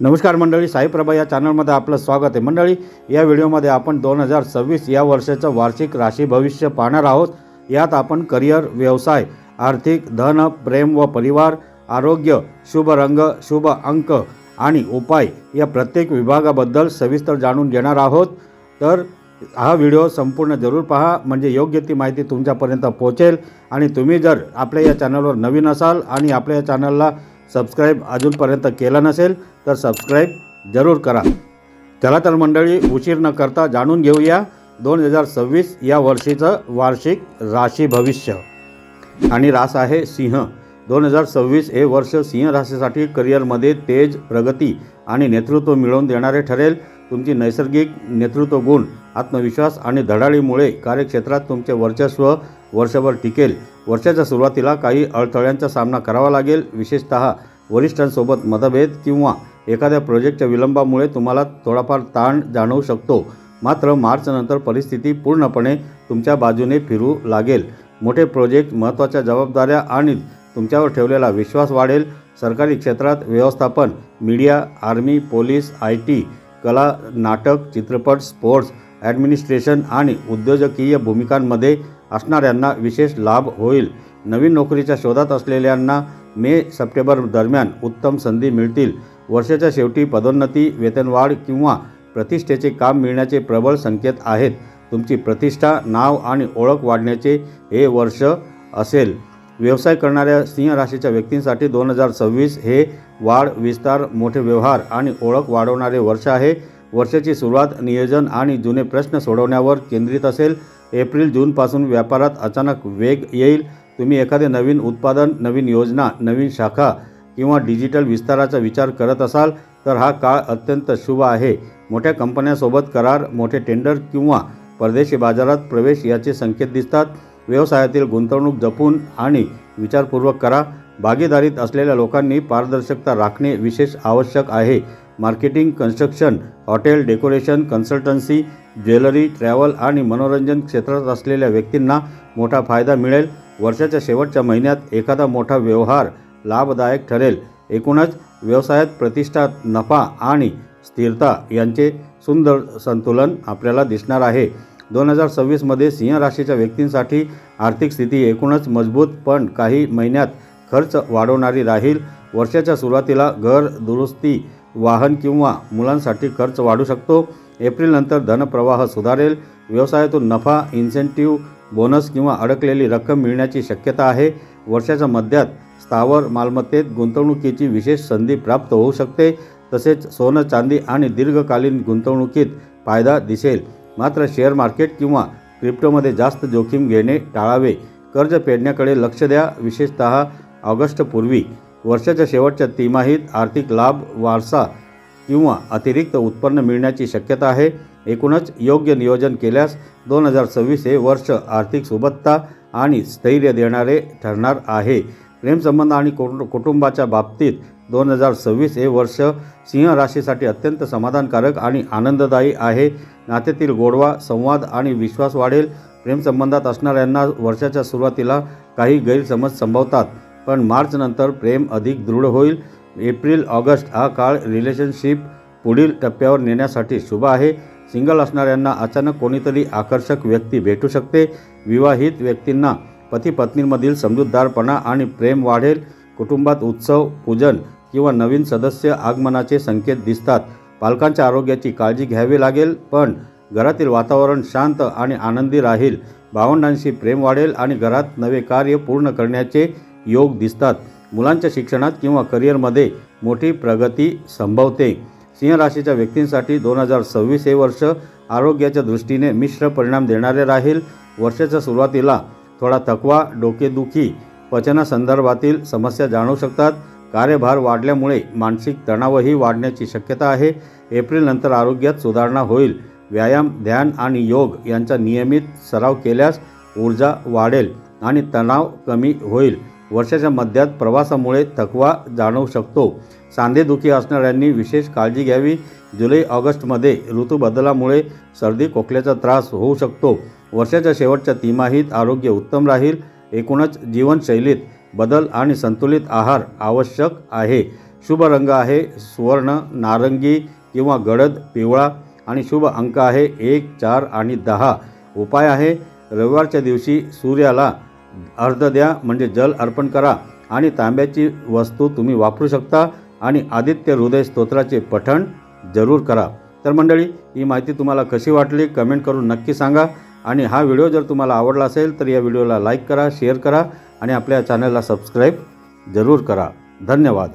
नमस्कार मंडळी साईप्रभा या चॅनलमध्ये आपलं स्वागत आहे. मंडळी या व्हिडिओमध्ये आपण दोन हजार सव्वीस या वर्षाचं वार्षिक राशी भविष्य पाहणार आहोत. यात आपण करिअर व्यवसाय आर्थिक धन प्रेम व परिवार आरोग्य शुभ रंग शुभ अंक आणि उपाय या प्रत्येक विभागाबद्दल सविस्तर जाणून घेणार आहोत. तर हा व्हिडिओ संपूर्ण जरूर पहा म्हणजे योग्य ती माहिती तुमच्यापर्यंत पोहोचेल. आणि तुम्ही जर आपल्या या चॅनलवर नवीन असाल आणि आपल्या या चॅनलला सबस्क्राईब अजूनपर्यंत केला नसेल तर सबस्क्राईब जरूर करा. चला तर मंडळी उशीर न करता जाणून घेऊया दोन हजार सव्वीस या वर्षीचं वार्षिक राशी भविष्य. आणि रास आहे सिंह. दोन हजार सव्वीस हे वर्ष सिंह राशीसाठी करिअरमध्ये तेज प्रगती आणि नेतृत्व मिळवून देणारे ठरेल. तुमची नैसर्गिक नेतृत्व गुण आत्मविश्वास आणि धडाडीमुळे कार्यक्षेत्रात तुमचे वर्चस्व वर्षभर टिकेल. वर्षाच्या सुरुवातीला काही अडथळ्यांचा सामना करावा लागेल. विशेषतः वरिष्ठांसोबत मतभेद किंवा एखाद्या प्रोजेक्टच्या विलंबामुळे तुम्हाला थोडाफार ताण जाणवू शकतो. मात्र मार्चनंतर परिस्थिती पूर्णपणे तुमच्या बाजूने फिरू लागेल. मोठे प्रोजेक्ट महत्त्वाच्या जबाबदाऱ्या आणि तुमच्यावर ठेवलेला विश्वास वाढेल. सरकारी क्षेत्रात व्यवस्थापन media army police I T कला नाटक चित्रपट स्पोर्ट्स ॲडमिनिस्ट्रेशन आणि उद्योजकीय भूमिकांमध्ये असणाऱ्यांना विशेष लाभ होईल. नवीन नोकरीच्या शोधात असलेल्यांना मे सप्टेंबर दरम्यान उत्तम संधी मिळतील. वर्षाच्या शेवटी पदोन्नती वेतनवाढ किंवा प्रतिष्ठेचे काम मिळण्याचे प्रबळ संकेत आहेत. तुमची प्रतिष्ठा नाव आणि ओळख वाढण्याचे हे वर्ष असेल. व्यवसाय करणाऱ्या सिंह राशीच्या व्यक्तींसाठी दोन हजार सव्वीस हे वाढ विस्तार मोठे व्यवहार आणि ओळख वाढवणारे वर्ष आहे. वर्षाची सुरुवात नियोजन आणि जुने प्रश्न सोडवण्यावर केंद्रित असेल. एप्रिल जूनपासून व्यापारात अचानक वेग येईल. तुम्ही एखादे नवीन उत्पादन नवीन योजना नवीन शाखा किंवा डिजिटल विस्ताराचा विचार करत असाल तर हा काळ अत्यंत शुभ आहे. मोठ्या कंपन्यांसोबत करार मोठे टेंडर किंवा परदेशी बाजारात प्रवेश याचे संकेत दिसतात. व्यवसायातील गुंतवणूक जपून आणि विचारपूर्वक करा. भागीदारीत असलेल्या लोकांनी पारदर्शकता राखणे विशेष आवश्यक आहे. Marketing construction hotel decoration consultancy jewellery travel आणि मनोरंजन क्षेत्रात असलेल्या व्यक्तींना मोठा फायदा मिळेल. वर्षाच्या शेवटच्या महिन्यात एखादा मोठा व्यवहार लाभदायक ठरेल. एकूणच व्यवसायात प्रतिष्ठा नफा आणि स्थिरता यांचे सुंदर संतुलन आपल्याला दिसणार आहे. दोन हजार सव्वीसमध्ये सिंह राशीच्या व्यक्तींसाठी आर्थिक स्थिती एकूणच मजबूत पण काही महिन्यात खर्च वाढवणारी राहील. वर्षाच्या सुरुवातीला घर दुरुस्ती वाहन किंवा मुलांसाठी खर्च वाढू शकतो. एप्रिलनंतर धनप्रवाह सुधारेल. व्यवसायातून नफा इन्सेंटिव्ह बोनस किंवा अडकलेली रक्कम मिळण्याची शक्यता आहे. वर्षाच्या मध्यात स्थावर मालमत्तेत गुंतवणुकीची विशेष संधी प्राप्त होऊ शकते. तसेच सोनं चांदी आणि दीर्घकालीन गुंतवणुकीत फायदा दिसेल. मात्र शेअर मार्केट किंवा क्रिप्टोमध्ये जास्त जोखीम घेणे टाळावे. कर्ज फेडण्याकडे लक्ष द्या. विशेषतः ऑगस्टपूर्वी वर्षाच्या शेवटच्या तिमाहीत आर्थिक लाभ वारसा किंवा अतिरिक्त उत्पन्न मिळण्याची शक्यता आहे. एकूणच योग्य नियोजन केल्यास दोन हजार सव्वीस हे वर्ष आर्थिक सुबत्ता आणि स्थैर्य देणारे ठरणार आहे. प्रेमसंबंध आणि कुटु कुटुंबाच्या बाबतीत दोन हजार सव्वीस हे वर्ष सिंह राशीसाठी अत्यंत समाधानकारक आणि आनंददायी आहे. नात्यातील गोडवा संवाद आणि विश्वास वाढेल. प्रेमसंबंधात असणाऱ्यांना वर्षाच्या सुरुवातीला काही गैरसमज संभवतात पण मार्चनंतर प्रेम अधिक दृढ होईल. एप्रिल ऑगस्ट हा काळ रिलेशनशिप पुढील टप्प्यावर नेण्यासाठी शुभ आहे. सिंगल असणाऱ्यांना अचानक कोणीतरी आकर्षक व्यक्ती भेटू शकते. विवाहित व्यक्तींना पती पत्नींमधील समजूतदारपणा आणि प्रेम वाढेल. कुटुंबात उत्सव पूजन किंवा नवीन सदस्य आगमनाचे संकेत दिसतात. पालकांच्या आरोग्याची काळजी घ्यावी लागेल पण घरातील वातावरण शांत आणि आनंदी राहील. भावंडांशी प्रेम वाढेल आणि घरात नवे कार्य पूर्ण करण्याचे योग दिसतात. मुलांच्या शिक्षणात किंवा करिअरमध्ये मोठी प्रगती संभवते. सिंह राशीच्या व्यक्तींसाठी दोन हजार सव्वीस हे वर्ष आरोग्याच्या दृष्टीने मिश्र परिणाम देणारे राहील. वर्षाच्या सुरुवातीला थोडा थकवा डोकेदुखी पचनासंदर्भातील समस्या जाणवू शकतात. कार्यभार वाढल्यामुळे मानसिक तणावही वाढण्याची शक्यता आहे. एप्रिलनंतर आरोग्यात सुधारणा होईल. व्यायाम ध्यान आणि योग यांचा नियमित सराव केल्यास ऊर्जा वाढेल आणि तणाव कमी होईल. वर्षाच्या मध्यात प्रवासामुळे थकवा जाणवू शकतो. सांधेदुखी असणाऱ्यांनी विशेष काळजी घ्यावी. जुलै ऑगस्टमध्ये ऋतूबदलामुळे सर्दी खोकल्याचा त्रास होऊ शकतो. वर्षाच्या शेवटच्या तिमाहीत आरोग्य उत्तम राहील. एकूणच जीवनशैलीत बदल आणि संतुलित आहार आवश्यक आहे. शुभ रंग आहे सुवर्ण नारंगी किंवा गडद पिवळा आणि शुभ अंक आहे एक चार आणि दहा. उपाय आहे रविवारच्या दिवशी सूर्याला अर्ध द्या म्हणजे जल अर्पण करा आणि तांब्याची वस्तू तुम्ही वापरू शकता आणि आदित्य हृदय स्तोत्राचे पठण जरूर करा. तर मंडळी ही माहिती तुम्हाला कशी वाटली? कमेंट करून नक्की सांगा. आणि हा व्हिडिओ जर तुम्हाला आवडला असेल तर या व्हिडिओला लाईक करा शेअर करा आणि आपल्या चॅनलला सबस्क्राईब जरूर करा. धन्यवाद.